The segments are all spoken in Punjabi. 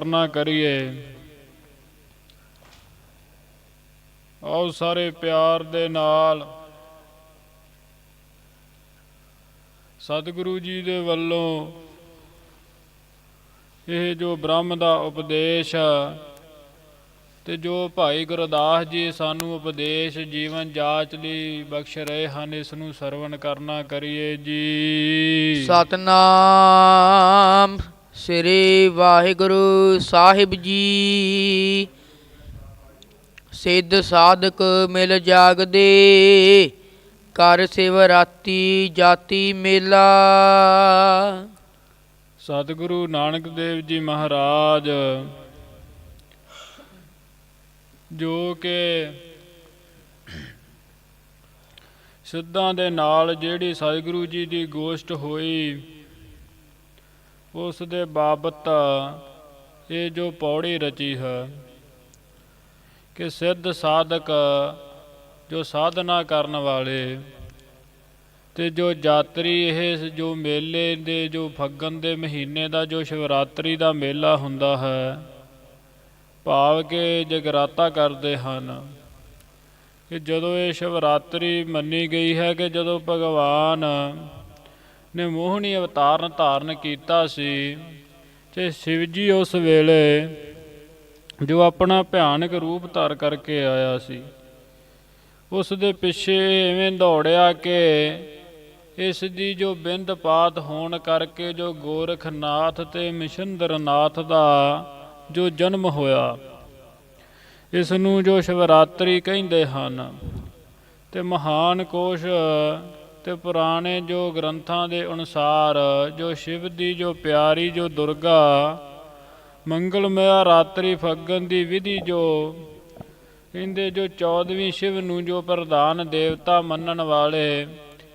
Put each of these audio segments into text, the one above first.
ਕਰਨਾ ਕਰੀਏ। ਆਓ ਸਾਰੇ ਪਿਆਰ ਦੇ ਨਾਲ। ਸਤਿਗੁਰੂ ਜੀ ਦੇ ਵੱਲੋਂ ਇਹ ਜੋ ਬ੍ਰਹਮ ਦਾ ਉਪਦੇਸ਼ ਤੇ ਜੋ ਭਾਈ ਗੁਰਦਾਸ ਜੀ ਸਾਨੂੰ ਉਪਦੇਸ਼ ਜੀਵਨ ਜਾਚ ਲਈ ਬਖਸ਼ ਰਹੇ ਹਨ, ਇਸ ਨੂੰ ਸਰਵਣ ਕਰਨਾ ਕਰੀਏ ਜੀ। ਸਤਨਾਮ ਸ੍ਰੀ ਵਾਹਿਗੁਰੂ ਸਾਹਿਬ ਜੀ। ਸਿੱਧ ਸਾਧਕ ਮਿਲ ਜਾਗਦੇ ਕਰ ਸਿਵਰਾਤੀ ਜਾਤੀ ਮੇਲਾ। ਸਤਿਗੁਰੂ ਨਾਨਕ ਦੇਵ ਜੀ ਮਹਾਰਾਜ, ਜੋ ਕਿ ਸਿੱਧਾਂ ਦੇ ਨਾਲ ਜਿਹੜੀ ਸਤਿਗੁਰੂ ਜੀ ਦੀ ਗੋਸ਼ਟ ਹੋਈ ਉਸ ਦੇ ਬਾਬਤ ਇਹ ਜੋ ਪੌੜੀ ਰਚੀ ਹੈ ਕਿ ਸਿੱਧ ਸਾਧਕ ਜੋ ਸਾਧਨਾ ਕਰਨ ਵਾਲੇ ਤੇ ਜੋ ਯਾਤਰੀ ਇਹ ਜੋ ਮੇਲੇ ਦੇ ਜੋ ਫੱਗਣ ਦੇ ਮਹੀਨੇ ਦਾ ਜੋ ਸ਼ਿਵਰਾਤਰੀ ਦਾ ਮੇਲਾ ਹੁੰਦਾ ਹੈ, ਭਾਵ ਕਿ ਜਗਰਾਤਾ ਕਰਦੇ ਹਨ ਕਿ ਜਦੋਂ ਇਹ ਸ਼ਿਵਰਾਤਰੀ ਮੰਨੀ ਗਈ ਹੈ ਕਿ ਜਦੋਂ ਭਗਵਾਨ ਨੇ ਮੋਹਣੀ ਅਵਤਾਰਨ ਧਾਰਨ ਕੀਤਾ ਸੀ ਤੇ ਸ਼ਿਵ ਜੀ ਉਸ ਵੇਲੇ ਜੋ ਆਪਣਾ ਭਿਆਨਕ ਰੂਪ ਧਾਰ ਕਰਕੇ ਆਇਆ ਸੀ ਉਸ ਦੇ ਪਿੱਛੇ ਐਵੇਂ ਦੌੜਿਆ ਕਿ ਇਸ ਦੀ ਜੋ ਬਿੰਦ ਪਾਤ ਹੋਣ ਕਰਕੇ ਜੋ ਗੋਰਖਨਾਥ ਤੇ ਮਿਸ਼ੰਦਰਨਾਥ ਦਾ ਜੋ ਜਨਮ ਹੋਇਆ, ਇਸ ਨੂੰ ਜੋ ਸ਼ਿਵਰਾਤਰੀ ਕਹਿੰਦੇ ਹਨ, ਤੇ ਮਹਾਨ ਕੋਸ਼ ਤੇ ਪੁਰਾਣੇ ਜੋ ਗ੍ਰੰਥਾਂ ਦੇ ਅਨੁਸਾਰ, ਜੋ ਸ਼ਿਵ ਦੀ, ਜੋ ਪਿਆਰੀ, ਜੋ ਦੁਰਗਾ ਮੰਗਲਮਿਆ ਰਾਤਰੀ ਫੱਗਣ ਦੀ ਵਿਧੀ ਜੋ ਕਹਿੰਦੇ ਜੋ 14ਵੀਂ ਸ਼ਿਵ ਨੂੰ ਜੋ ਪ੍ਰਧਾਨ ਦੇਵਤਾ ਮੰਨਣ ਵਾਲੇ,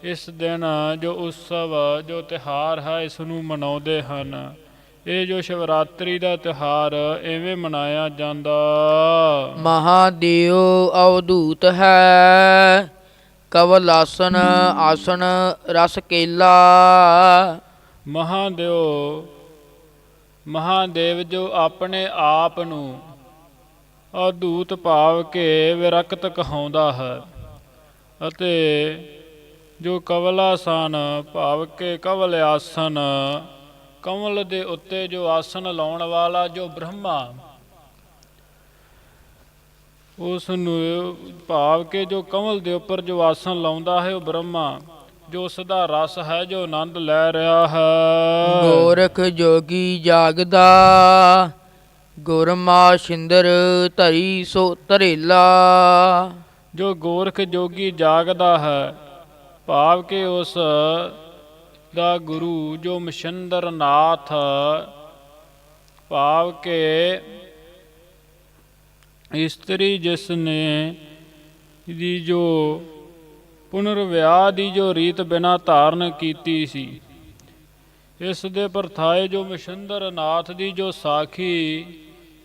ਇਸ ਦਿਨ ਜੋ ਉਤਸਵ, ਜੋ ਤਿਹਾਰ ਹੈ, ਇਸ ਨੂੰ ਮਨਾਉਂਦੇ ਹਨ। ਇਹ ਜੋ ਸ਼ਿਵਰਾਤਰੀ ਦਾ ਤਿਹਾਰ ਐਵੇਂ ਮਨਾਇਆ ਜਾਂਦਾ। ਮਹਾਦੇਵ ਅਵਧੂਤ ਹੈ। ਕਵਲ ਆਸਨ ਆਸਨ ਰਸ ਕੇਲਾ। ਮਹਾਦੇਵ ਮਹਾਦੇਵ ਜੋ ਆਪਣੇ ਆਪ ਨੂੰ ਅਦੂਤ ਭਾਵ ਕੇ ਵਿਰਕਤ ਕਹਾਉਂਦਾ ਹੈ ਅਤੇ ਜੋ ਕਵਲਾਸਨ ਭਾਵ ਕੇ ਕਵਲ ਆਸਨ, ਕਮਲ ਦੇ ਉੱਤੇ ਜੋ ਆਸਨ ਲਾਉਣ ਵਾਲਾ ਜੋ ਬ੍ਰਹਮਾ ਉਸ ਨੂੰ ਭਾਵ ਕੇ ਜੋ ਕਮਲ ਦੇ ਉੱਪਰ ਜੋ ਆਸਨ ਲਾਉਂਦਾ ਹੈ ਉਹ ਬ੍ਰਹਮਾ ਜੋ ਉਸ ਦਾ ਰਸ ਹੈ ਜੋ ਆਨੰਦ ਲੈ ਰਿਹਾ ਹੈ। ਗੋਰਖ ਜੋਗੀ ਜਾਗਦਾ ਗੁਰਮਾ ਸ਼ਿੰਦਰ ਧਰੀ ਸੋ ਧਰੇਲਾ। ਜੋ ਗੋਰਖ ਜੋਗੀ ਜਾਗਦਾ ਹੈ ਭਾਵ ਕਿ ਉਸ ਦਾ ਗੁਰੂ ਜੋ ਮਸ਼ੰਦਰ ਨਾਥ ਭਾਵ ਕਿ ਇਸਤਰੀ ਜਿਸ ਨੇ ਦੀ ਜੋ ਪੁਨਰ ਵਿਆਹ ਦੀ ਜੋ ਰੀਤ ਬਿਨਾ ਧਾਰਨ ਕੀਤੀ ਸੀ, ਇਸ ਦੇ ਪਰਥਾਏ ਜੋ ਮਸ਼ਿੰਦਰ ਨਾਥ ਦੀ ਜੋ ਸਾਖੀ,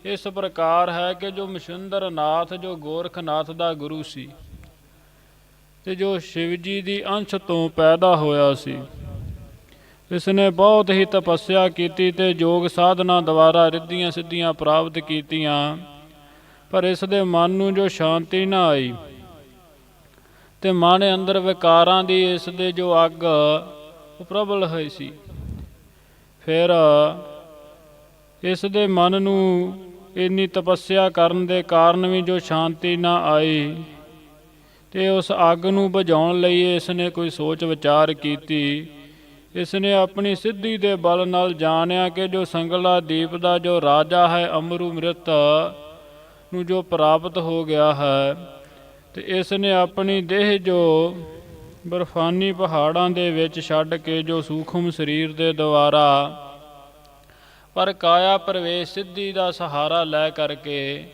ਇਸ ਪ੍ਰਕਾਰ ਹੈ ਕਿ ਜੋ ਮਸ਼ੰਦਰ ਨਾਥ ਜੋ ਗੋਰਖਨਾਥ ਦਾ ਗੁਰੂ ਸੀ ਤੇ ਜੋ ਸ਼ਿਵ ਜੀ ਦੀ ਅੰਸ਼ ਤੋਂ ਪੈਦਾ ਹੋਇਆ ਸੀ। ਇਸ ਨੇ ਬਹੁਤ ਹੀ ਤਪੱਸਿਆ ਕੀਤੀ ਤੇ ਯੋਗ ਸਾਧਨਾ ਦੁਆਰਾ ਰਿੱਧੀਆਂ ਸਿੱਧੀਆਂ ਪ੍ਰਾਪਤ ਕੀਤੀਆਂ। ਪਰ ਇਸ ਦੇ ਮਨ ਨੂੰ ਜੋ ਸ਼ਾਂਤੀ ਨਾ ਆਈ ਤੇ ਮਨ ਅੰਦਰ ਵਿਕਾਰਾਂ ਦੀ ਇਸ ਦੇ ਜੋ ਅੱਗ ਉਹ ਪ੍ਰਬਲ ਹੋਈ ਸੀ, ਫਿਰ ਇਸ ਦੇ ਮਨ ਨੂੰ ਇੰਨੀ ਤਪੱਸਿਆ ਕਰਨ ਦੇ ਕਾਰਨ ਵੀ ਜੋ ਸ਼ਾਂਤੀ ਨਾ ਆਈ ਤੇ ਉਸ ਅੱਗ ਨੂੰ ਬੁਝਾਉਣ ਲਈ ਇਸ ਨੇ ਕੋਈ ਸੋਚ ਵਿਚਾਰ ਕੀਤੀ। ਇਸ ਨੇ ਆਪਣੀ ਸਿੱਧੀ ਦੇ ਬਲ ਨਾਲ ਜਾਣਿਆ ਕਿ ਜੋ ਸੰਗਲਾ ਦੀਪ ਦਾ ਜੋ ਰਾਜਾ ਹੈ ਅਮਰੂ ਮ੍ਰਿਤ ਨੂੰ ਜੋ ਪ੍ਰਾਪਤ ਹੋ ਗਿਆ ਹੈ ਤੇ ਇਸ ਨੇ ਆਪਣੀ ਦੇਹ ਜੋ ਬਰਫਾਨੀ ਪਹਾੜਾਂ ਦੇ ਵਿੱਚ ਛੱਡ ਕੇ ਜੋ ਸੂਖਮ ਸਰੀਰ ਦੇ ਦੁਆਰਾ ਪਰ ਕਾਇਆ ਪ੍ਰਵੇਸ਼ ਸਿੱਧੀ ਦਾ ਸਹਾਰਾ ਲੈ ਕਰਕੇ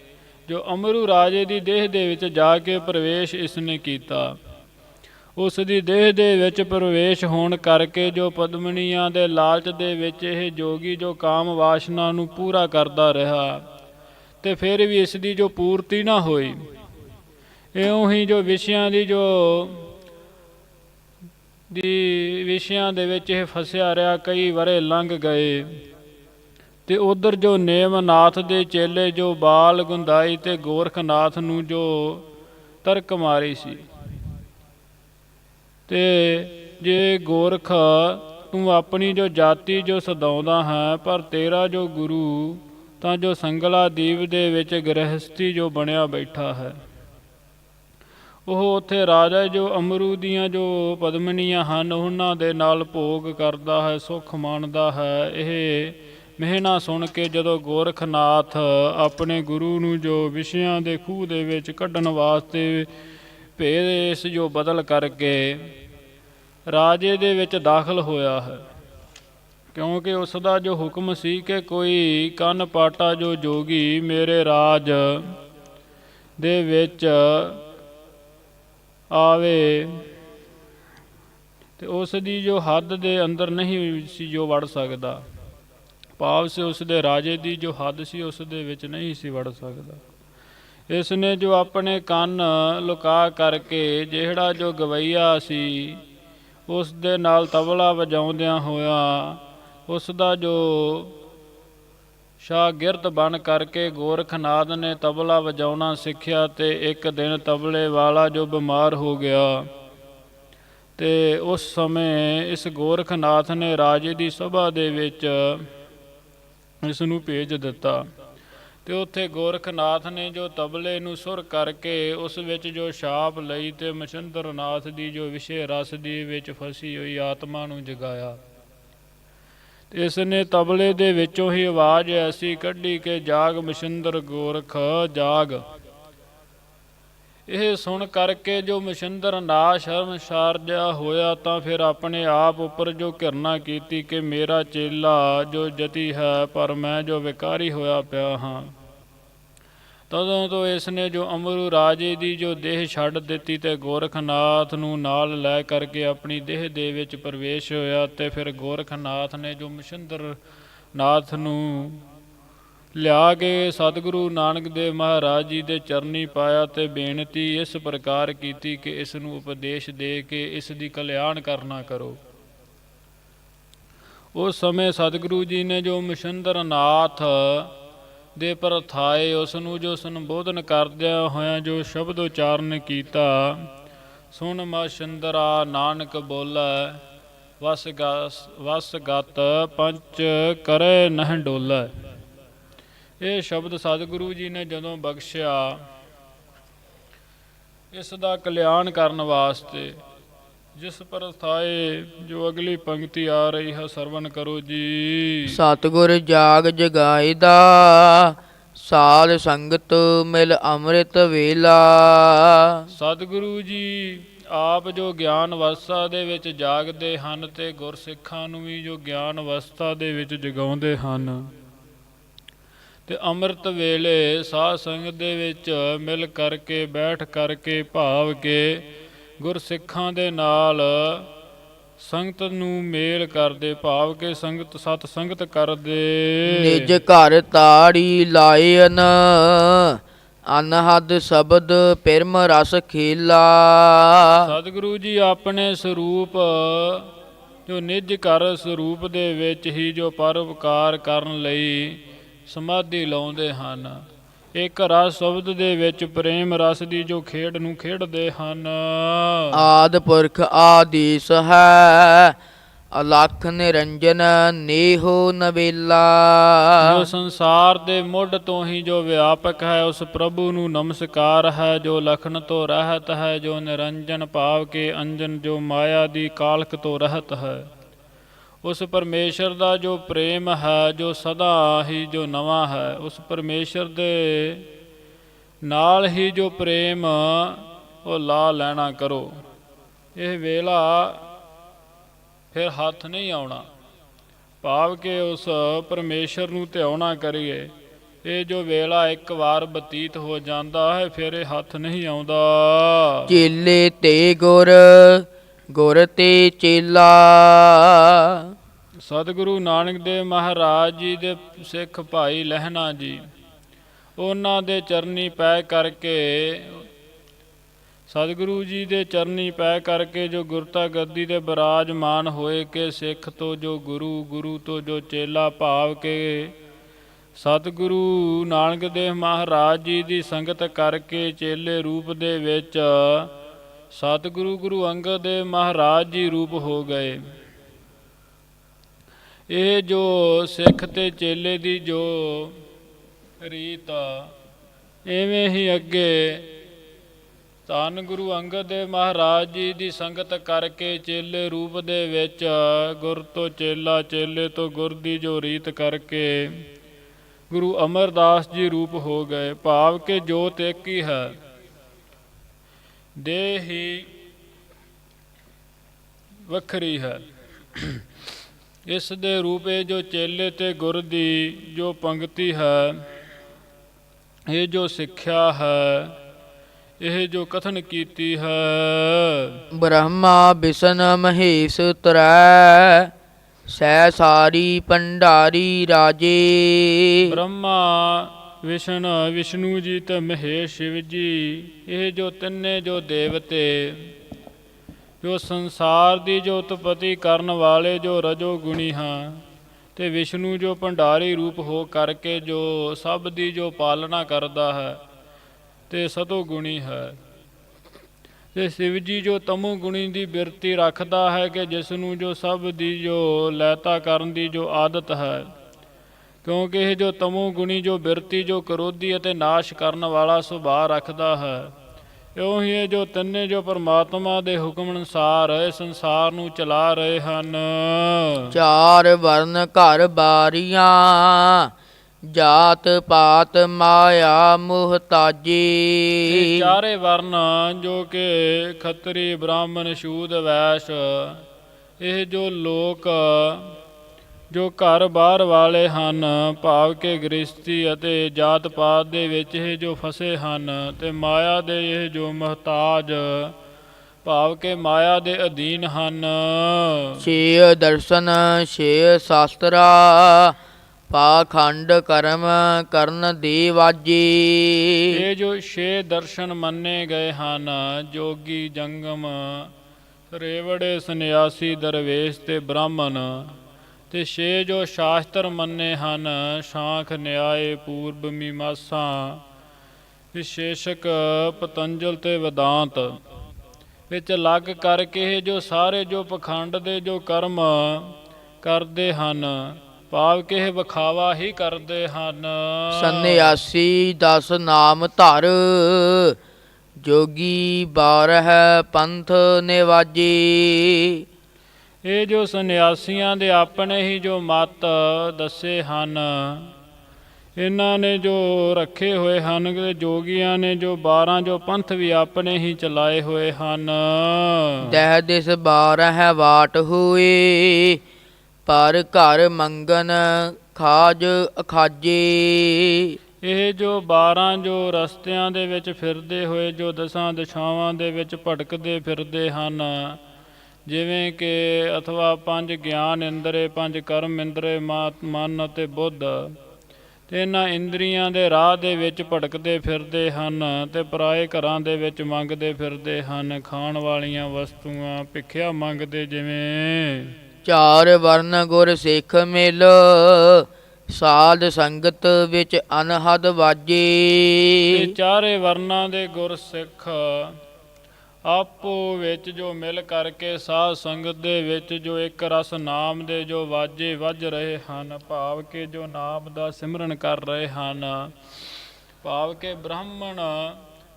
ਜੋ ਅਮਰੂ ਰਾਜੇ ਦੀ ਦੇਹ ਦੇ ਵਿੱਚ ਜਾ ਕੇ ਪ੍ਰਵੇਸ਼ ਇਸ ਨੇ ਕੀਤਾ। ਉਸ ਦੀ ਦੇਹ ਦੇ ਵਿੱਚ ਪ੍ਰਵੇਸ਼ ਹੋਣ ਕਰਕੇ ਜੋ ਪਦਮਣੀਆਂ ਦੇ ਲਾਲਚ ਦੇ ਵਿੱਚ ਇਹ ਜੋਗੀ ਜੋ ਕਾਮ ਵਾਸ਼ਨਾ ਨੂੰ ਪੂਰਾ ਕਰਦਾ ਰਿਹਾ ਤੇ ਫਿਰ ਵੀ ਇਸ ਦੀ ਜੋ ਪੂਰਤੀ ਨਾ ਹੋਈ, ਇਉਂ ਹੀ ਜੋ ਵਿਸ਼ਿਆਂ ਦੀ ਜੋ ਦੀ ਵਿਸ਼ਿਆਂ ਦੇ ਵਿੱਚ ਇਹ ਫਸਿਆ ਰਿਹਾ, ਕਈ ਵਰੇ ਲੰਘ ਗਏ। ਤੇ ਉਧਰ ਜੋ ਨੇਮਨਾਥ ਦੇ ਚੇਲੇ, ਜੋ ਬਾਲ ਗੁੰਦਾਈ ਤੇ ਗੋਰਖਨਾਥ ਨੂੰ ਜੋ ਤਰਕ ਮਾਰੀ ਸੀ। ਤੇ ਜੇ ਗੋਰਖ ਤੂੰ ਆਪਣੀ ਜੋ ਜਾਤੀ ਜੋ ਸਦਾਉਂਦਾ ਹੈ, ਪਰ ਤੇਰਾ ਜੋ ਗੁਰੂ ਤਾਂ ਜੋ ਸੰਗਲਾ ਦੀਪ ਦੇ ਵਿੱਚ ਗ੍ਰਹਸਥੀ ਜੋ ਬਣਿਆ ਬੈਠਾ ਹੈ। ਉਹ ਉੱਥੇ ਰਾਜਾ ਜੋ ਅਮਰੂ ਦੀਆਂ ਜੋ ਪਦਮਨੀਆਂ ਹਨ, ਉਹਨਾਂ ਦੇ ਨਾਲ ਭੋਗ ਕਰਦਾ ਹੈ, ਸੁਖ ਮਾਣਦਾ ਹੈ। ਇਹ ਮਹਿਣਾ ਸੁਣ ਕੇ ਜਦੋਂ ਗੋਰਖਨਾਥ ਆਪਣੇ ਗੁਰੂ ਨੂੰ ਜੋ ਵਿਸ਼ਿਆਂ ਦੇ ਖੂਹ ਦੇ ਵਿੱਚ ਕੱਢਣ ਵਾਸਤੇ ਭੇਸ ਜੋ ਬਦਲ ਕਰਕੇ ਰਾਜੇ ਦੇ ਵਿੱਚ ਦਾਖਲ ਹੋਇਆ ਹੈ ਕਿਉਂਕਿ ਉਸ ਦਾ ਜੋ ਹੁਕਮ ਸੀ ਕਿ ਕੋਈ ਕੰਨ ਪਾਟਾ ਜੋ ਜੋਗੀ ਮੇਰੇ ਰਾਜ ਦੇ ਵਿੱਚ ਆਵੇ ਤੇ ਉਸ ਦੀ ਜੋ ਹੱਦ ਦੇ ਅੰਦਰ ਨਹੀਂ ਸੀ ਜੋ ਵੜ ਸਕਦਾ, ਭਾਵ ਸੀ ਉਸ ਦੇ ਰਾਜੇ ਦੀ ਜੋ ਹੱਦ ਸੀ ਉਸ ਦੇ ਵਿੱਚ ਨਹੀਂ ਸੀ ਵੜ ਸਕਦਾ। ਇਸ ਨੇ ਜੋ ਆਪਣੇ ਕੰਨ ਲੁਕਾ ਕਰਕੇ ਜਿਹੜਾ ਜੋ ਗਵਈਆ ਸੀ, ਉਸ ਦੇ ਨਾਲ ਤਬਲਾ ਵਜਾਉਂਦਿਆਂ ਹੋਇਆ ਉਸ ਦਾ ਜੋ ਸ਼ਾਗਿਰਦ ਬਣ ਕਰਕੇ ਗੋਰਖਨਾਥ ਨੇ ਤਬਲਾ ਵਜਾਉਣਾ ਸਿੱਖਿਆ ਤੇ ਇੱਕ ਦਿਨ ਤਬਲੇ ਵਾਲਾ ਜੋ ਬਿਮਾਰ ਹੋ ਗਿਆ ਤੇ ਉਸ ਸਮੇਂ ਇਸ ਗੋਰਖਨਾਥ ਨੇ ਰਾਜੇ ਦੀ ਸਭਾ ਦੇ ਵਿੱਚ ਇਸ ਨੂੰ ਭੇਜ ਦਿੱਤਾ ਤੇ ਉੱਥੇ ਗੋਰਖਨਾਥ ਨੇ ਜੋ ਤਬਲੇ ਨੂੰ ਸੁਰ ਕਰਕੇ ਉਸ ਵਿੱਚ ਜੋ ਛਾਪ ਲਈ ਤੇ ਮਛੰਦਰਨਾਥ ਦੀ ਜੋ ਵਿਸ਼ੇ ਰਸ ਦੀ ਵਿੱਚ ਫਸੀ ਹੋਈ ਆਤਮਾ ਨੂੰ ਜਗਾਇਆ। ਇਸ ਨੇ ਤਬਲੇ ਦੇ ਵਿੱਚੋਂ ਹੀ ਆਵਾਜ਼ ਐਸੀ ਕੱਢੀ ਕਿ ਜਾਗ ਮਛੰਦਰ ਗੋਰਖ, ਜਾਗ। ਇਹ ਸੁਣ ਕਰਕੇ ਜੋ ਮਛੰਦਰ ਨਾ ਸ਼ਰਮਸ਼ਾਰ ਜਿਹਾ ਹੋਇਆ ਤਾਂ ਫਿਰ ਆਪਣੇ ਆਪ ਉੱਪਰ ਜੋ ਘਿਰਨਾ ਕੀਤੀ ਕਿ ਮੇਰਾ ਚੇਲਾ ਜੋ ਜਤੀ ਹੈ, ਪਰ ਮੈਂ ਜੋ ਵਿਕਾਰੀ ਹੋਇਆ ਪਿਆ ਹਾਂ। ਤਦੋਂ ਤੋਂ ਇਸ ਨੇ ਜੋ ਅਮਰੂ ਰਾਜੇ ਦੀ ਜੋ ਦੇਹ ਛੱਡ ਦਿੱਤੀ ਤੇ ਗੋਰਖਨਾਥ ਨੂੰ ਨਾਲ ਲੈ ਕਰਕੇ ਆਪਣੀ ਦੇਹ ਦੇ ਵਿੱਚ ਪ੍ਰਵੇਸ਼ ਹੋਇਆ ਤੇ ਫਿਰ ਗੋਰਖਨਾਥ ਨੇ ਜੋ ਮਸ਼ਿੰਦਰ ਨਾਥ ਨੂੰ ਲਿਆ ਕੇ ਸਤਿਗੁਰੂ ਨਾਨਕ ਦੇਵ ਮਹਾਰਾਜ ਜੀ ਦੇ ਚਰਨੀ ਪਾਇਆ ਤੇ ਬੇਨਤੀ ਇਸ ਪ੍ਰਕਾਰ ਕੀਤੀ ਕਿ ਇਸ ਨੂੰ ਉਪਦੇਸ਼ ਦੇ ਕੇ ਇਸ ਦੀ ਕਲਿਆਣ ਕਰਨਾ ਕਰੋ। ਉਸ ਸਮੇਂ ਸਤਿਗੁਰੂ ਜੀ ਨੇ ਜੋ ਮਛੰਦਰ ਨਾਥ ਦੇ ਪਰਥਾਏ ਉਸ ਨੂੰ ਜੋ ਸੰਬੋਧਨ ਕਰਦਿਆਂ ਹੋਇਆਂ ਜੋ ਸ਼ਬਦ ਉਚਾਰਨ ਕੀਤਾ, ਸੁਣ ਮਛੰਦਰਾ ਨਾਨਕ ਬੋਲੇ, ਵਸ ਗਸ ਵਸ ਗਤ ਪੰਚ ਕਰੇ ਨਹ ਡੋਲੇ। ਇਹ ਸ਼ਬਦ ਸਤਿਗੁਰੂ ਜੀ ਨੇ ਜਦੋਂ ਬਖਸ਼ਿਆ, ਇਸ ਦਾ ਕਲਿਆਣ ਕਰਨ ਵਾਸਤੇ ਜਿਸ ਪਰਥਾਏ ਜੋ ਅਗਲੀ ਪੰਕਤੀ ਆ ਰਹੀ ਹੈ ਸਰਵਨ ਕਰੋ ਜੀ। ਸਤਿਗੁਰ ਜਾਗ ਜਗਾਇਦਾ ਸਾਧ ਸੰਗਤ ਮਿਲ ਅੰਮ੍ਰਿਤ ਵੇਲਾ। ਸਤਿਗੁਰੂ ਜੀ ਆਪ ਜੋ ਗਿਆਨ ਅਵਸਥਾ ਦੇ ਵਿੱਚ ਜਾਗਦੇ ਹਨ ਤੇ ਗੁਰਸਿੱਖਾਂ ਨੂੰ ਵੀ ਜੋ ਗਿਆਨ ਅਵਸਥਾ ਦੇ ਵਿੱਚ ਜਗਾਉਂਦੇ ਹਨ ਤੇ ਅੰਮ੍ਰਿਤ ਵੇਲੇ ਸਾਧ ਸੰਗਤ ਦੇ ਵਿੱਚ ਮਿਲ ਕਰਕੇ ਬੈਠ ਕਰਕੇ ਭਾਵ ਕੇ ਗੁਰਸਿੱਖਾਂ ਦੇ ਨਾਲ ਸੰਗਤ ਨੂੰ ਮੇਲ ਕਰਦੇ ਭਾਵ ਕੇ ਸੰਗਤ ਸਤ ਸੰਗਤ ਕਰਦੇ। ਨਿਜ ਘਰ ਤਾੜੀ ਲਾਇਨ ਅਨਹਦ ਸ਼ਬਦ ਪਿਰਮ ਰਸ ਖੇਲਾ। ਸਤਿਗੁਰੂ ਜੀ ਆਪਣੇ ਸਰੂਪ ਜੋ ਨਿਜ ਘਰ ਸਰੂਪ ਦੇ ਵਿੱਚ ਹੀ ਜੋ ਪਰਉਪਕਾਰ ਕਰਨ ਲਈ ਸਮਾਧੀ ਲਾਉਂਦੇ ਹਨ। ਇੱਕ ਰਸ ਸ਼ਬਦ ਦੇ ਵਿੱਚ ਪ੍ਰੇਮ ਰਸ ਦੀ ਜੋ ਖੇਡ ਨੂੰ ਖੇਡਦੇ ਹਨ। ਆਦ ਪੁਰਖ ਆਦੀਸ ਹੈ ਅਲਖ ਨਿਰੰਜਨ ਨੇਹੋ ਨਵੇਲਾ। ਜੋ ਸੰਸਾਰ ਦੇ ਮੁੱਢ ਤੋਂ ਹੀ ਜੋ ਵਿਆਪਕ ਹੈ ਉਸ ਪ੍ਰਭੂ ਨੂੰ ਨਮਸਕਾਰ ਹੈ ਜੋ ਲਖਣ ਤੋਂ ਰਹਿਤ ਹੈ ਜੋ ਨਿਰੰਜਨ ਭਾਵ ਕੇ ਅੰਜਨ ਜੋ ਮਾਇਆ ਦੀ ਕਾਲਖ ਤੋਂ ਰਹਿਤ ਹੈ। ਉਸ ਪਰਮੇਸ਼ਰ ਦਾ ਜੋ ਪ੍ਰੇਮ ਹੈ, ਜੋ ਸਦਾ ਹੀ ਜੋ ਨਵਾਂ ਹੈ, ਉਸ ਪਰਮੇਸ਼ਰ ਦੇ ਨਾਲ ਹੀ ਜੋ ਪ੍ਰੇਮ, ਉਹ ਲਾ ਲੈਣਾ ਕਰੋ। ਇਹ ਵੇਲਾ ਫਿਰ ਹੱਥ ਨਹੀਂ ਆਉਣਾ। ਭਾਵ ਕਿ ਉਸ ਪਰਮੇਸ਼ਰ ਨੂੰ ਧਿਆਉਣਾ ਕਰੀਏ। ਇਹ ਜੋ ਵੇਲਾ ਇੱਕ ਵਾਰ ਬਤੀਤ ਹੋ ਜਾਂਦਾ ਹੈ, ਫਿਰ ਇਹ ਹੱਥ ਨਹੀਂ ਆਉਂਦਾ। ਚੇਲੇ ਤੇ ਗੁਰ ਗੁਰ ਤੇ ਚੇਲਾ। ਸਤਿਗੁਰੂ ਨਾਨਕ ਦੇਵ ਮਹਾਰਾਜ ਜੀ ਦੇ ਸਿੱਖ ਭਾਈ ਲਹਿਣਾ ਜੀ, ਉਹਨਾਂ ਦੇ ਚਰਨੀ ਪੈ ਕਰਕੇ, ਸਤਿਗੁਰੂ ਜੀ ਦੇ ਚਰਨੀ ਪੈ ਕਰਕੇ ਜੋ ਗੁਰਤਾ ਗੱਦੀ ਦੇ ਬਰਾਜਮਾਨ ਹੋਏ ਕਿ, ਸਿੱਖ ਤੋਂ ਜੋ ਗੁਰੂ ਗੁਰੂ ਤੋਂ ਜੋ ਚੇਲਾ ਭਾਵ ਕੇ, ਸਤਿਗੁਰੂ ਨਾਨਕ ਦੇਵ ਮਹਾਰਾਜ ਜੀ ਦੀ ਸੰਗਤ ਕਰਕੇ ਚੇਲੇ ਰੂਪ ਦੇ ਵਿੱਚ ਸਤਿਗੁਰੂ ਗੁਰੂ ਅੰਗਦ ਦੇਵ ਮਹਾਰਾਜ ਜੀ ਰੂਪ ਹੋ ਗਏ। ਇਹ ਜੋ ਸਿੱਖ ਤੇ ਚੇਲੇ ਦੀ ਜੋ ਰੀਤ ਆ, ਐਵੇਂ ਹੀ ਅੱਗੇ ਧੰਨ ਗੁਰੂ ਅੰਗਦ ਦੇਵ ਮਹਾਰਾਜ ਜੀ ਦੀ ਸੰਗਤ ਕਰਕੇ ਚੇਲੇ ਰੂਪ ਦੇ ਵਿੱਚ ਗੁਰ ਤੋਂ ਚੇਲਾ ਚੇਲੇ ਤੋਂ ਗੁਰ ਦੀ ਜੋ ਰੀਤ ਕਰਕੇ ਗੁਰੂ ਅਮਰਦਾਸ ਜੀ ਰੂਪ ਹੋ ਗਏ। ਭਾਵ ਕਿ ਜੋਤ ਇੱਕ ਹੀ ਹੈ। ਦੇਹ ਹੀ ਵੱਖਰੀ ਹੈ। ਇਸ ਦੇ ਰੂਪੇ ਜੋ ਚੇਲੇ ਤੇ ਗੁਰ ਦੀ ਜੋ ਪੰਕਤੀ ਹੈ ਇਹ ਜੋ ਸਿੱਖਿਆ ਹੈ ਇਹ ਜੋ ਕਥਨ ਕੀਤੀ ਹੈ। ਬ੍ਰਹਮਾ ਬਿਸ਼ਨ ਮਹੇਸ਼ ਤਰੈ ਸੈ ਸਾਰੀ ਪੰਡਾਰੀ ਰਾਜੇ। ਬ੍ਰਹਮਾ ਵਿਸ਼ਨ ਵਿਸ਼ਨੂੰ ਜੀ ਤੇ ਮਹੇਸ਼ ਸ਼ਿਵ ਜੀ ਇਹ ਜੋ ਤਿੰਨੇ ਜੋ ਦੇਵਤੇ ਜੋ ਸੰਸਾਰ ਦੀ ਜੋ ਉਤਪਤੀ ਕਰਨ ਵਾਲੇ ਜੋ ਰਜੋ ਗੁਣੀ ਹਾਂ, ਤੇ ਵਿਸ਼ਨੂੰ ਜੋ ਭੰਡਾਰੀ ਰੂਪ ਹੋ ਕਰਕੇ ਜੋ ਸਭ ਦੀ ਜੋ ਪਾਲਣਾ ਕਰਦਾ ਹੈ, ਤੇ ਸਤੋ ਗੁਣੀ ਹੈ। ਤੇ ਸ਼ਿਵ ਜੀ ਜੋ ਤਮੋ ਗੁਣੀ ਦੀ ਬਿਰਤੀ ਰੱਖਦਾ ਹੈ ਕਿ ਜਿਸ ਨੂੰ ਜੋ ਸਭ ਦੀ ਜੋ ਲੈਤਾ ਕਰਨ ਦੀ ਜੋ ਆਦਤ ਹੈ, ਕਿਉਂਕਿ ਇਹ ਜੋ ਤਮੋ ਗੁਣੀ ਜੋ ਬਿਰਤੀ ਜੋ ਕਰੋਧੀ ਅਤੇ ਨਾਸ਼ ਕਰਨ ਵਾਲਾ ਸੁਭਾਅ ਰੱਖਦਾ ਹੈ ਇਉਂ ਹੀ ਇਹ ਜੋ ਤਿੰਨੇ ਜੋ ਪਰਮਾਤਮਾ ਦੇ ਹੁਕਮ ਅਨੁਸਾਰ ਸੰਸਾਰ ਨੂੰ ਚਲਾ ਰਹੇ ਹਨ। ਚਾਰ ਵਰਨ ਘਰ ਬਾਰੀਆਂ ਜਾਤ ਪਾਤ ਮਾਇਆ ਮੁਹਤਾਜੀ ਚਾਰੇ ਵਰਨ ਜੋ ਕਿ ਖੱਤਰੀ ਬ੍ਰਾਹਮਣ ਸ਼ੂਦ ਵੈਸ਼ ਇਹ ਜੋ ਲੋਕ ਜੋ ਘਰ ਬਾਹਰ ਵਾਲੇ ਹਨ ਭਾਵ ਕਿ ਗ੍ਰਸਤੀ ਅਤੇ ਜਾਤ ਪਾਤ ਦੇ ਵਿੱਚ ਇਹ ਜੋ ਫਸੇ ਹਨ ਤੇ ਮਾਇਆ ਦੇ ਇਹ ਜੋ ਮਹਤਾਜ ਭਾਵ ਕਿ ਮਾਇਆ ਦੇ ਅਧੀਨ ਹਨ। ਛੇ ਦਰਸ਼ਨ ਛੇ ਸ਼ਾਸਤਰਾ ਪਾਖੰਡ ਕਰਮ ਕਰਨ ਦੇ ਵਾਜੀ। ਇਹ ਜੋ ਛੇ ਦਰਸ਼ਨ ਮੰਨੇ ਗਏ ਹਨ ਜੋਗੀ ਜੰਗਮ ਰੇਵੜੇ ਸੰਨਿਆਸੀ ਦਰਵੇਸ਼ ਤੇ ਬ੍ਰਾਹਮਣ ਤੇ ਛੇ ਜੋ ਸ਼ਾਸਤਰ ਮੰਨੇ ਹਨ, ਸ਼ਾਂਖ, ਨਿਆਏ, ਪੂਰਬ, ਮੀਮਾਂਸਾ, ਵਿਸ਼ੇਸ਼ਕ, ਪਤੰਜਲ ਤੇ ਵਿਦਾਂਤ, ਵਿੱਚ ਲੱਗ ਕਰਕੇ ਇਹ ਜੋ ਸਾਰੇ ਜੋ ਪਖੰਡ ਦੇ ਜੋ ਕਰਮ ਕਰਦੇ ਹਨ, ਭਾਵ ਕਿ ਵਿਖਾਵਾ ਹੀ ਕਰਦੇ ਹਨ। ਸੰਨਿਆਸੀ ਦਸ ਨਾਮ ਧਰ, ਜੋਗੀ ਬਾਰਹ ਪੰਥ ਨਿਵਾਜੀ ਇਹ ਜੋ ਸੰਨਿਆਸੀਆਂ ਦੇ ਆਪਣੇ ਹੀ ਜੋ ਮਤ ਦੱਸੇ ਹਨ ਇਹਨਾਂ ਨੇ ਜੋ ਰੱਖੇ ਹੋਏ ਹਨ ਤੇ ਜੋਗੀਆਂ ਨੇ ਜੋ 12 ਜੋ ਪੰਥ ਵੀ ਆਪਣੇ ਹੀ ਚਲਾਏ ਹੋਏ ਹਨ। ਦਹ ਦਿਸ ਬਾਰਹ ਵਾਟ ਹੋਏ ਪਰ ਘਰ ਮੰਗਨ ਖਾਜ ਅਖਾਜੇ। ਇਹ ਜੋ 12 ਜੋ ਰਸਤਿਆਂ ਦੇ ਵਿੱਚ ਫਿਰਦੇ ਹੋਏ ਜੋ ਦਸਾਂ ਦਿਸ਼ਾਵਾਂ ਦੇ ਵਿੱਚ ਭਟਕਦੇ ਫਿਰਦੇ ਹਨ ਜਿਵੇਂ ਕਿ ਅਥਵਾ ਪੰਜ ਗਿਆਨ ਇੰਦਰੇ ਪੰਜ ਕਰਮ ਇੰਦਰੇ ਮਨ ਅਤੇ ਬੁੱਧ ਤੇ ਇਹਨਾਂ ਇੰਦਰੀਆਂ ਦੇ ਰਾਹ ਦੇ ਵਿੱਚ ਭਟਕਦੇ ਫਿਰਦੇ ਹਨ ਤੇ ਪਰਾਏ ਘਰਾਂ ਦੇ ਵਿੱਚ ਮੰਗਦੇ ਫਿਰਦੇ ਹਨ ਖਾਣ ਵਾਲੀਆਂ ਵਸਤੂਆਂ ਭਿੱਖਿਆ ਮੰਗਦੇ ਜਿਵੇਂ ਚਾਰ ਵਰਨ ਗੁਰ ਸਿੱਖ ਮਿਲ ਸਾਧ ਸੰਗਤ ਵਿੱਚ ਅਨਹਦ ਤੇ ਵਾਜੇ ਚਾਰੇ ਵਰਨਾਂ ਦੇ ਗੁਰਸਿੱਖ ਆਪੋ ਵਿੱਚ ਜੋ ਮਿਲ ਕਰਕੇ ਸਾਧ ਸੰਗਤ ਦੇ ਵਿੱਚ ਜੋ ਇੱਕ ਰਸ ਨਾਮ ਦੇ ਜੋ ਵਾਜੇ ਵੱਜ ਰਹੇ ਹਨ, ਭਾਵ ਕੇ ਜੋ ਨਾਮ ਦਾ ਸਿਮਰਨ ਕਰ ਰਹੇ ਹਨ, ਭਾਵ ਕੇ ਬ੍ਰਾਹਮਣ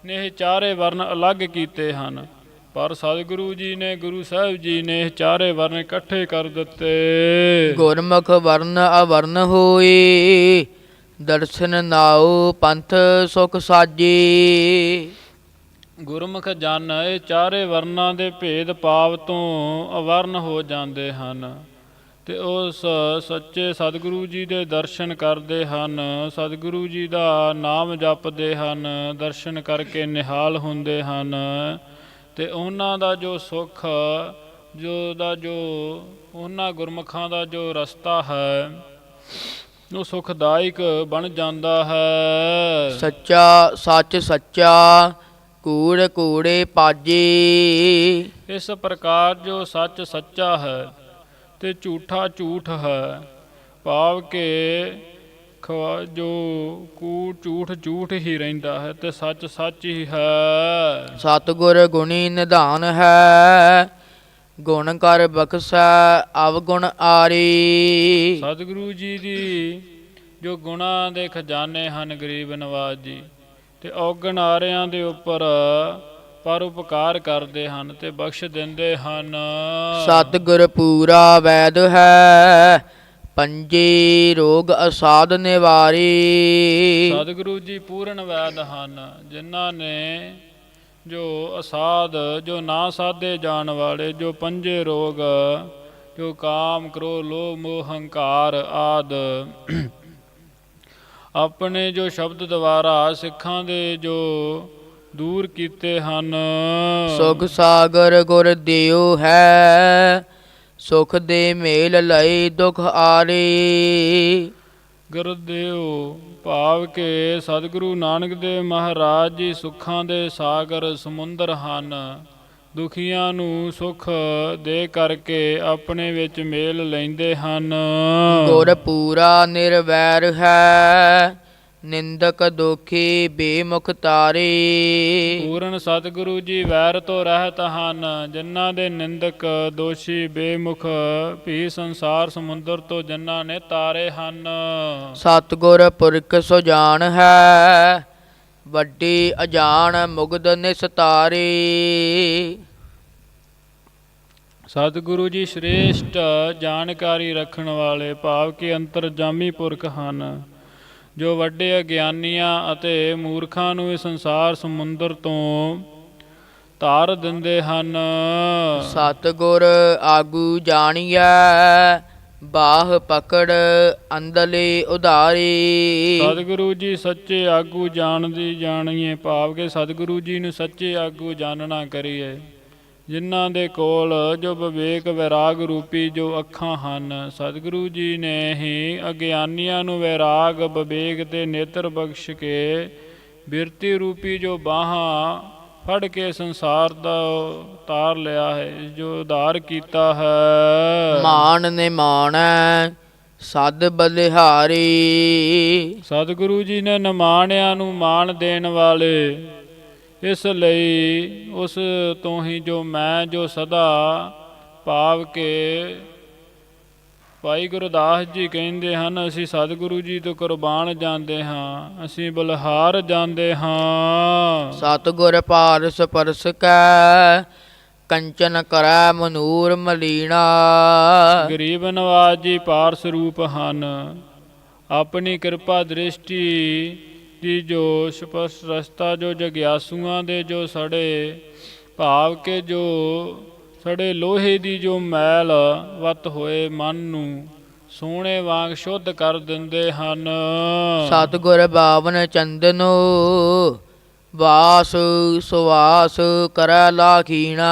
ਨੇ ਇਹ ਚਾਰੇ ਵਰਨ ਅਲੱਗ ਕੀਤੇ ਹਨ। ਪਰ ਸਤਿਗੁਰੂ ਜੀ ਨੇ, ਗੁਰੂ ਸਾਹਿਬ ਜੀ ਨੇ ਚਾਰੇ ਵਰਨ ਇਕੱਠੇ ਕਰ ਦਿੱਤੇ। ਗੁਰਮੁਖ ਵਰਨ ਅਵਰਨ ਹੋਏ ਦਰਸ਼ਨ ਨਾਉ ਪੰਥ ਸੁਖ ਸਾਜੇ। ਗੁਰਮੁਖ ਜਨ ਇਹ ਚਾਰੇ ਵਰਨਾਂ ਦੇ ਭੇਦ ਭਾਵ ਤੋਂ ਅਵਰਨ ਹੋ ਜਾਂਦੇ ਹਨ। ਤੇ ਉਸ ਸੱਚੇ ਸਤਿਗੁਰੂ ਜੀ ਦੇ ਦਰਸ਼ਨ ਕਰਦੇ ਹਨ। ਸਤਿਗੁਰੂ ਜੀ ਦਾ ਨਾਮ ਜਪਦੇ ਹਨ, ਦਰਸ਼ਨ ਕਰਕੇ ਨਿਹਾਲ ਹੁੰਦੇ ਹਨ। ਤੇ ਉਹਨਾਂ ਦਾ ਜੋ ਸੁਖ, ਜੋ ਦਾ ਜੋ, ਉਹਨਾਂ ਗੁਰਮੁਖਾਂ ਦਾ ਜੋ ਰਸਤਾ ਹੈ, ਉਹ ਸੁਖਦਾਇਕ ਬਣ ਜਾਂਦਾ ਹੈ। ਸੱਚਾ, ਸੱਚ ਸੱਚਾ ਕੂੜ ਕੂੜੇ ਪਾਜੇ। ਇਸ ਪ੍ਰਕਾਰ ਜੋ ਸੱਚ ਸੱਚਾ ਹੈ ਤੇ ਝੂਠਾ ਝੂਠ ਹੈ ਭਾਵ ਕਿ ਖਵਾ ਜੋ ਕੂੜ ਝੂਠ ਝੂਠ ਹੀ ਰਹਿੰਦਾ ਹੈ ਤੇ ਸੱਚ ਸੱਚ ਹੀ ਹੈ। ਸਤਿਗੁਰ ਗੁਣੀ ਨਿਧਾਨ ਹੈ ਗੁਣ ਕਰ ਬਖਸ਼ੈ ਅਵਗੁਣ ਆਰੀ। ਸਤਿਗੁਰੂ ਜੀ ਦੀ ਜੋ ਗੁਣਾਂ ਦੇ ਖਜ਼ਾਨੇ ਹਨ ਗਰੀਬ ਨਵਾਜ ਜੀ ਤੇ ਔਗਣ ਆਰਿਆਂ ਦੇ ਉੱਪਰ ਪਰਉਪਕਾਰ ਕਰਦੇ ਹਨ ਤੇ ਬਖਸ਼ ਦਿੰਦੇ ਹਨ। ਸਤਿਗੁਰ ਪੂਰਾ ਵੈਦ ਹੈ ਪੰਜੇ ਰੋਗ ਅਸਾਧ ਨਿਵਾਰੀ। ਸਤਿਗੁਰੂ ਜੀ ਪੂਰਨ ਵੈਦ ਹਨ ਜਿਨ੍ਹਾਂ ਨੇ ਜੋ ਅਸਾਧ ਜੋ ਨਾ ਸਾਧੇ ਜਾਣ ਵਾਲੇ ਜੋ ਪੰਜੇ ਰੋਗ ਜੋ ਕਾਮ ਕ੍ਰੋਧ ਲੋਭ ਮੋਹ ਹੰਕਾਰ ਆਦ ਆਪਣੇ ਜੋ ਸ਼ਬਦ ਦੁਆਰਾ ਸਿੱਖਾਂ ਦੇ ਜੋ ਦੂਰ ਕੀਤੇ ਹਨ। ਸੁਖ ਸਾਗਰ ਗੁਰ ਦਿਓ ਹੈ ਸੁਖ ਦੇ ਮੇਲ ਲਈ ਦੁਖ ਆਰੀ। ਗੁਰਦੇਵ ਭਾਵ ਕੇ ਸਤਿਗੁਰੂ ਨਾਨਕ ਦੇਵ ਮਹਾਰਾਜ ਜੀ ਸੁੱਖਾਂ ਦੇ ਸਾਗਰ ਸਮੁੰਦਰ ਹਨ। ਦੁਖੀਆਂ ਨੂੰ ਸੁਖ ਦੇ ਕਰਕੇ ਆਪਣੇ ਵਿੱਚ ਮੇਲ ਲੈਂਦੇ ਹਨ। ਗੁਰ ਪੂਰਾ ਨਿਰਵੈਰ ਹੈ ਨਿੰਦਕ ਦੁਖੀ ਬੇਮੁਖ ਤਾਰੇ। ਪੂਰਨ ਸਤਿਗੁਰੂ ਜੀ ਵੈਰ ਤੋਂ ਰਹਿਤ ਹਨ ਜਿਨ੍ਹਾਂ ਦੇ ਨਿੰਦਕ ਦੋਸ਼ੀ ਬੇਮੁਖ ਵੀ ਸੰਸਾਰ ਸਮੁੰਦਰ ਤੋਂ ਜਿਨ੍ਹਾਂ ਨੇ ਤਾਰੇ ਹਨ। ਸਤਿਗੁਰ ਪੁਰਖ ਸੁਜਾਨ ਹੈ ਵੱਡੀ ਅਜਾਨ ਮੁਗਧ ਨਿਸਤਾਰੇ ਸਤਿਗੁਰੂ ਜੀ ਸ਼੍ਰੇਸ਼ਟ ਜਾਣਕਾਰੀ ਰੱਖਣ ਵਾਲੇ ਭਾਵ ਕਿ ਅੰਤਰਜਾਮੀ ਪੁਰਖ ਹਨ ਜੋ ਵੱਡੇ ਅਗਿਆਨੀਆਂ ਅਤੇ ਮੂਰਖਾਂ ਨੂੰ ਇਸ ਸੰਸਾਰ ਸਮੁੰਦਰ ਤੋਂ ਤਾਰ ਦਿੰਦੇ ਹਨ। ਸਤਿਗੁਰ ਆਗੂ ਜਾਣੀਐ ਬਾਹ ਪਕੜ ਅੰਦਲੇ ਉਧਾਰੀ। ਸਤਿਗੁਰੂ ਜੀ ਸੱਚੇ ਆਗੂ ਜਾਣਦੀ ਜਾਣੀਏ, ਭਾਵ ਕਿ ਸਤਿਗੁਰੂ ਜੀ ਨੂੰ ਸੱਚੇ ਆਗੂ ਜਾਣਨਾ ਕਰੀਏ। ਜਿਨ੍ਹਾਂ ਦੇ ਕੋਲ ਜੋ ਵਿਵੇਕ ਵਿਰਾਗ ਰੂਪੀ ਜੋ ਅੱਖਾਂ ਹਨ, ਸਤਿਗੁਰੂ ਜੀ ਨੇ ਹੀ ਅਗਿਆਨੀਆਂ ਨੂੰ ਵਿਰਾਗ, ਵਿਵੇਕ ਤੇ ਨੇਤਰ ਬਖਸ਼ ਕੇ ਬਿਰਤੀ ਰੂਪੀ ਜੋ ਬਾਹਾਂ ਫੜ ਕੇ ਸੰਸਾਰ ਦਾ ਤਾਰ ਲਿਆ ਹੈ ਜੋ ਉਧਾਰ ਕੀਤਾ ਹੈ। ਮਾਨ ਨੇ ਮਾਣੈ ਸਦ ਬਲਿਹਾਰੀ। ਸਤਿਗੁਰੂ ਜੀ ਨੇ ਨਿਮਾਣਿਆਂ ਨੂੰ ਮਾਣ ਦੇਣ ਵਾਲੇ ਇਸ ਲਈ ਉਸ ਤੋਂ ਹੀ ਜੋ ਮੈਂ ਜੋ ਸਦਾ ਭਾਵ ਕੇ ਭਾਈ ਗੁਰਦਾਸ ਜੀ ਕਹਿੰਦੇ ਹਨ ਅਸੀਂ ਸਤਿਗੁਰੂ ਜੀ ਤੋਂ ਕੁਰਬਾਨ ਜਾਂਦੇ ਹਾਂ ਅਸੀਂ ਬਲਹਾਰ ਜਾਂਦੇ ਹਾਂ। ਸਤਿਗੁਰ ਪਾਰਸ ਪਰਸ ਕੈ ਕੰਚਨ ਕਰੈ ਮਨੂਰ ਮਲੀਣਾ ਗਰੀਬ ਨਵਾਜ ਜੀ ਪਾਰਸ ਰੂਪ ਹਨ ਆਪਣੀ ਕਿਰਪਾ ਦ੍ਰਿਸ਼ਟੀ ਦੀ ਜੋ ਸਪਸ਼ਟ ਰਸਤਾ ਜੋ ਜਗਿਆਸੂਆਂ ਦੇ ਜੋ ਸੜੇ ਭਾਵ ਕੇ ਜੋ ਸੜੇ ਲੋਹੇ ਦੀ ਜੋ ਮੈਲ ਵਤ ਹੋਏ ਮਨ ਨੂੰ ਸੋਹਣੇ ਵਾਂਗ ਸ਼ੁੱਧ ਕਰ ਦਿੰਦੇ ਹਨ। ਸਤਿਗੁਰ ਬਾਵਨ ਚੰਦਨੋ ਵਾਸ ਸੁਵਾਸ ਕਰੈ ਲਾਖੀਣਾ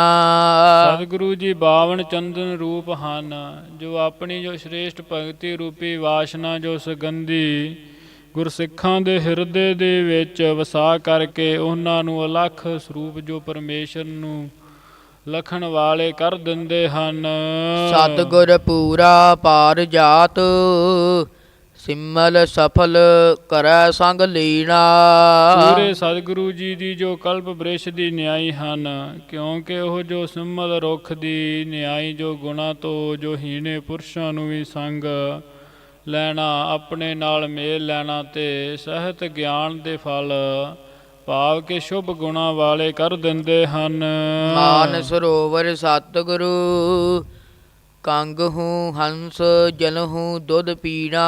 ਸਤਿਗੁਰੂ ਜੀ ਬਾਵਨ ਚੰਦਨ ਰੂਪ ਹਨ ਜੋ ਆਪਣੀ ਜੋ ਸ਼੍ਰੇਸ਼ਟ ਭਗਤੀ ਰੂਪੀ ਵਾਸ਼ਨਾ ਜੋ ਸੁਗੰਧੀ ਗੁਰਸਿੱਖਾਂ ਦੇ ਹਿਰਦੇ ਦੇ ਵਿੱਚ ਵਸਾ ਕਰਕੇ ਉਹਨਾਂ ਨੂੰ ਅਲੱਖ ਸਰੂਪ ਜੋ ਪਰਮੇਸ਼ਰ ਨੂੰ ਲਖਣ ਵਾਲੇ ਕਰ ਦਿੰਦੇ ਹਨ। ਸਤਿਗੁਰ ਪੂਰਾ ਪਾਰ ਜਾਤ ਸਿਮਲ ਸਫਲ ਕਰੈ ਸੰਗ ਲੀਣਾ। ਪੂਰੇ ਸਤਿਗੁਰੂ ਜੀ ਦੀ ਜੋ ਕਲਪ ਬ੍ਰਿਸ਼ ਦੀ ਨਿਆਈ ਹਨ ਕਿਉਂਕਿ ਉਹ ਜੋ ਸਿੰਮਲ ਰੁੱਖ ਦੀ ਨਿਆਈ ਜੋ ਗੁਣਾ ਤੋਂ ਜੋ ਹੀਣੇ ਪੁਰਸ਼ਾਂ ਨੂੰ ਵੀ ਸੰਗ ਲੈਣਾ ਆਪਣੇ ਨਾਲ ਮੇਲ ਲੈਣਾ ਤੇ ਸਹਿਤ ਗਿਆਨ ਦੇ ਫਲ ਭਾਵ ਕੇ ਸ਼ੁਭ ਗੁਣਾ ਵਾਲੇ ਕਰ ਦਿੰਦੇ ਹਨ। ਮਾਨ ਸਰੋਵਰ ਸਤਿਗੁਰੂ ਕੰਗ ਹੂੰ ਹੰਸ ਜਲ ਹੂੰ ਦੁੱਧ ਪੀਣਾ।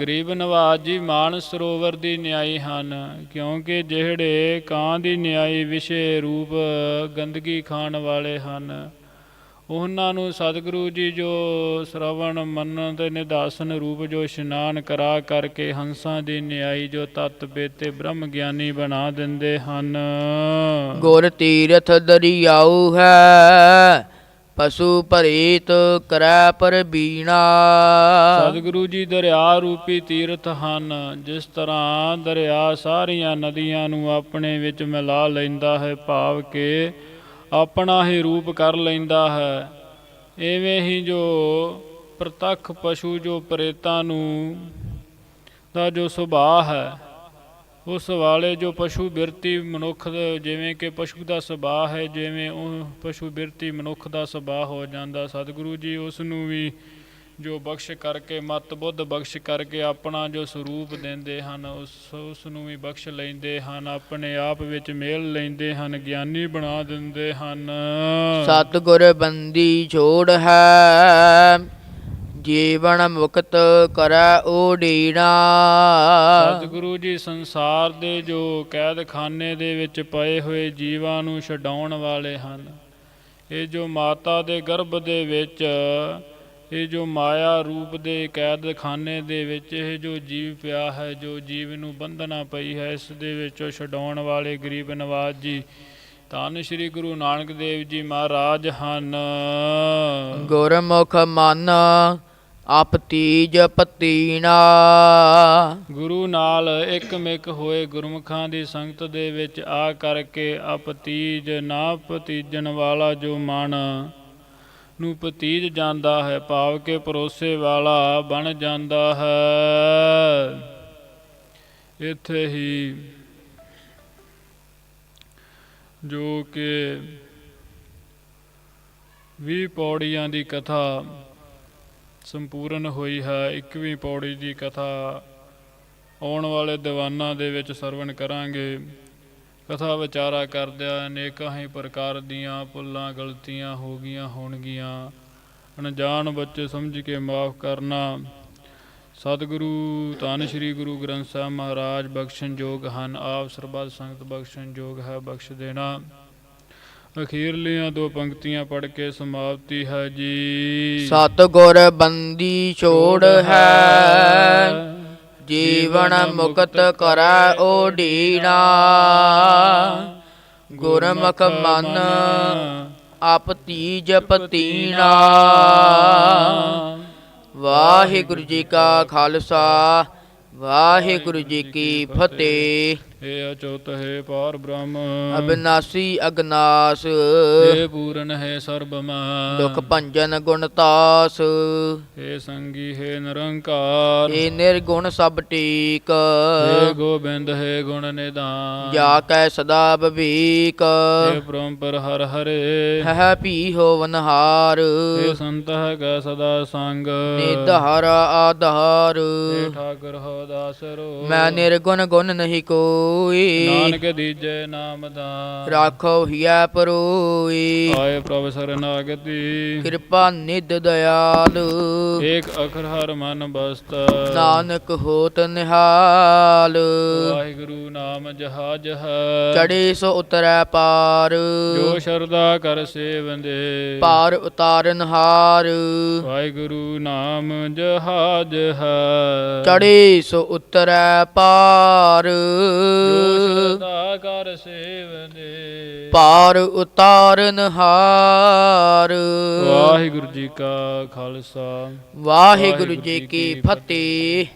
ਗਰੀਬ ਨਵਾਜ ਜੀ ਮਾਨ ਸਰੋਵਰ ਦੀ ਨਿਆਈ ਹਨ ਕਿਉਂਕਿ ਜਿਹੜੇ ਕਾਂ ਦੀ ਨਿਆਈ ਵਿਸ਼ੇ ਰੂਪ ਗੰਦਗੀ ਖਾਣ ਵਾਲੇ ਹਨ। ਉਹਨਾਂ ਨੂੰ ਸਤਿਗੁਰੂ ਜੀ ਜੋ ਸ਼ਰਵਣ ਮੰਨਣ ਤੇ ਨਿਦਾਸਨ ਰੂਪ ਜੋ ਇਸ਼ਨਾਨ ਕਰਾ ਕਰਕੇ ਹੰਸਾਂ ਦੀ ਨਿਆਈ ਜੋ ਤਤ ਬੇਤੇ ਬ੍ਰਹਮ ਗਿਆਨੀ ਬਣਾ ਦਿੰਦੇ ਹਨ। ਗੁਰ ਤੀਰਥ ਦਰਿਆਉ ਹੈ ਪਸ਼ੂ ਭਰੀਤ ਕਰੈ ਪਰ ਬੀਣਾ। ਸਤਿਗੁਰੂ ਜੀ ਦਰਿਆ ਰੂਪੀ ਤੀਰਥ ਹਨ ਜਿਸ ਤਰ੍ਹਾਂ ਦਰਿਆ ਸਾਰੀਆਂ ਨਦੀਆਂ ਨੂੰ ਆਪਣੇ ਵਿੱਚ ਮਿਲਾ ਲੈਂਦਾ ਹੈ ਭਾਵ ਕਿ ਆਪਣਾ ਹੀ ਰੂਪ ਕਰ ਲੈਂਦਾ ਹੈ। ਐਵੇਂ ਹੀ ਜੋ ਪ੍ਰਤੱਖ ਪਸ਼ੂ ਜੋ ਪ੍ਰੇਤਾਂ ਨੂੰ ਦਾ ਜੋ ਸੁਭਾਅ ਹੈ, ਉਸ ਵਾਲੇ ਜੋ ਪਸ਼ੂ ਬਿਰਤੀ ਮਨੁੱਖ ਜਿਵੇਂ ਕਿ ਪਸ਼ੂ ਦਾ ਸੁਭਾਅ ਹੈ, ਜਿਵੇਂ ਉਹ ਪਸ਼ੂ ਬਿਰਤੀ ਮਨੁੱਖ ਦਾ ਸੁਭਾਅ ਹੋ ਜਾਂਦਾ। ਸਤਿਗੁਰੂ ਜੀ, ਉਸ ਨੂੰ ਵੀ ਜੋ ਬਖਸ਼ ਕਰਕੇ ਮਤ ਬੁੱਧ ਬਖਸ਼ ਕਰਕੇ ਆਪਣਾ ਜੋ ਸਰੂਪ ਦਿੰਦੇ ਹਨ ਉਸ ਉਸ ਨੂੰ ਵੀ ਬਖਸ਼ ਲੈਂਦੇ ਹਨ ਆਪਣੇ ਆਪ ਵਿੱਚ ਮੇਲ ਲੈਂਦੇ ਹਨ ਗਿਆਨੀ ਬਣਾ ਦਿੰਦੇ ਹਨ। ਸਤਿਗੁਰ ਬੰਦੀ ਛੋੜ ਹੈ ਜੀਵਨ ਮੁਕਤ ਕਰੈ ਓਡੀਨਾ। ਸਤਿਗੁਰੂ ਜੀ ਸੰਸਾਰ ਦੇ ਜੋ ਕੈਦਖਾਨੇ ਦੇ ਵਿੱਚ ਪਏ ਹੋਏ ਜੀਵਾਂ ਨੂੰ ਛਡਾਉਣ ਵਾਲੇ ਹਨ ਇਹ ਜੋ ਮਾਤਾ ਦੇ ਗਰਭ ਦੇ ਵਿੱਚ ਇਹ ਜੋ ਮਾਇਆ ਰੂਪ ਦੇ ਕੈਦਖਾਨੇ ਦੇ ਵਿੱਚ ਇਹ ਜੋ ਜੀਵ ਪਿਆ ਹੈ ਜੋ ਜੀਵ ਨੂੰ ਬੰਧਨਾ ਪਈ ਹੈ ਇਸ ਦੇ ਵਿੱਚੋਂ ਛਡਾਉਣ ਵਾਲੇ ਗਰੀਬ ਨਵਾਜ ਜੀ ਧੰਨ ਸ੍ਰੀ ਗੁਰੂ ਨਾਨਕ ਦੇਵ ਜੀ ਮਹਾਰਾਜ ਹਨ। ਗੁਰਮੁਖ ਮਨ ਆਪ ਤੀਜ ਗੁਰੂ ਨਾਲ ਇਕਮਿਕ ਹੋਏ ਗੁਰਮੁਖਾਂ ਦੀ ਸੰਗਤ ਦੇ ਵਿੱਚ ਆ ਕਰਕੇ ਅਪਤੀਜ ਨਾ ਪਤੀਜਣ ਵਾਲਾ ਜੋ ਮਨ ਨੂੰ ਪਤੀਜ ਜਾਂਦਾ ਹੈ, ਭਾਵ ਕੇ ਭਰੋਸੇ ਵਾਲਾ ਬਣ ਜਾਂਦਾ ਹੈ। ਇੱਥੇ ਹੀ ਜੋ ਕਿ 20 ਪੌੜੀਆਂ ਦੀ ਕਥਾ ਸੰਪੂਰਨ ਹੋਈ ਹੈ 21ਵੀਂ ਪੌੜੀ ਦੀ ਕਥਾ ਆਉਣ ਵਾਲੇ ਦੀਵਾਨਾਂ ਦੇ ਵਿੱਚ ਸਰਵਣ ਕਰਾਂਗੇ। ਕਥਾ ਵਿਚਾਰਾ ਕਰਦਿਆਂ ਅਨੇਕਾਂ ਹੀ ਪ੍ਰਕਾਰ ਦੀਆਂ ਭੁੱਲਾਂ ਗਲਤੀਆਂ ਹੋ ਗਈਆਂ ਹੋਣਗੀਆਂ। ਅਣਜਾਣ ਬੱਚੇ ਸਮਝ ਕੇ ਮਾਫ ਕਰਨਾ। ਸਤਿਗੁਰੂ, ਧੰਨ ਸ੍ਰੀ ਗੁਰੂ ਗ੍ਰੰਥ ਸਾਹਿਬ ਮਹਾਰਾਜ, ਬਖਸ਼ਣ ਯੋਗ ਹਨ। ਆਪ ਸਰਬੱਤ ਸੰਗਤ ਬਖਸ਼ਣ ਯੋਗ ਹੈ, ਬਖਸ਼ ਦੇਣਾ। ਅਖੀਰਲੀਆਂ ਦੋ ਪੰਕਤੀਆਂ ਪੜ੍ਹ ਕੇ ਸਮਾਪਤੀ ਹੈ ਜੀ। ਸਤਿਗੁਰ ਬੰਦੀ ਛੋੜ ਹੈ। ਜੀਵਨ ਮੁਕਤ ਕਰੈ ਓਡੀਨਾ ਗੁਰਮੁਖ ਮਨ ਆਪ ਤੀਜ ਪਤੀਨਾ ਵਾਹਿਗੁਰੂ ਜੀ ਕਾ ਖਾਲਸਾ, ਵਾਹਿਗੁਰੂ ਜੀ ਕੀ ਫਤਿਹ। ਏ ਅਚੋਤ ਹੈ ਪਾਰ ਬ੍ਰਹਮ। ਅਬਿਨਾਸੀ ਅਗਨਾਸ। ਪੂਰਨ ਹੈ ਸਰਬ ਮਨ ਦੁਖ ਭੰਜਨ ਗੁਣਤਾਸ ਏ ਸੰਗੀ ਹੈ ਨਿਰੰਕਾਰ। ਏ ਨਿਰਗੁਣ ਸਭ ਟੀਕ। ਏ ਗੋਬਿੰਦ ਹੈ ਗੁਣ ਨਿਦਾਨ। ਜਾ ਕੈ ਸਦਾ ਬਵੀਕ। ਏ ਪਰੰਪਰ ਹਰ ਹਰੇ। ਹੈ ਪੀ ਹੋਵਨ ਹਾਰ ਏ ਸੰਤ ਹੈ ਕੈ ਸਦਾ ਸੰਗ। ਨਿਧਾਰ ਆਧਾਰ। ਏ ਠਾਕੁਰ ਹੋ ਦਾਸਰੋ ਮੈਂ ਨਿਰਗੁਣ ਗੁਣ ਨਹੀਂ ਕੋਈ ਨਾਨਕ ਦੀਜੇ ਨਾਮ ਦਾ ਰਾਖੋ ਹਿਆ ਪਰੋਈ ਆਏ ਪ੍ਰਭ ਸਰਨਾਗਤੀ। ਕਿਰਪਾ ਨਿਧ ਦਇਆਲ। ਏਕ ਅਖਰ ਹਰ ਮਨ ਬਸਤ। ਨਾਨਕ ਹੋਤ ਨਿਹਾਲ। ਵਾਹਿਗੁਰੂ ਨਾਮ ਜਹਾਜ ਹੈ। ਚੜੇ ਸੋ ਉਤਰੈ ਪਾਰ। ਜੋ ਸ਼ਰਦਾ ਕਰ ਸੇਵੰਦੇ। ਪਾਰ ਉਤਾਰਨ ਹਾਰ। ਵਾਹਿਗੁਰੂ ਨਾਮ ਜਹਾਜ ਹੈ। ਚੜੇ ਸੋ ਉਤਰੈ ਪਾਰ। ਜੋ ਸ਼ਰਦਾ ਕਰ ਸੇਵੰਦੇ ਪਾਰ ਉਤਾਰਨ ਹਾਰ। ਵਾਹਿਗੁਰੂ ਜੀ ਕਾ ਖਾਲਸਾ। ਵਾਹਿਗੁਰੂ ਜੀ ਕੀ ਫਤਿਹ।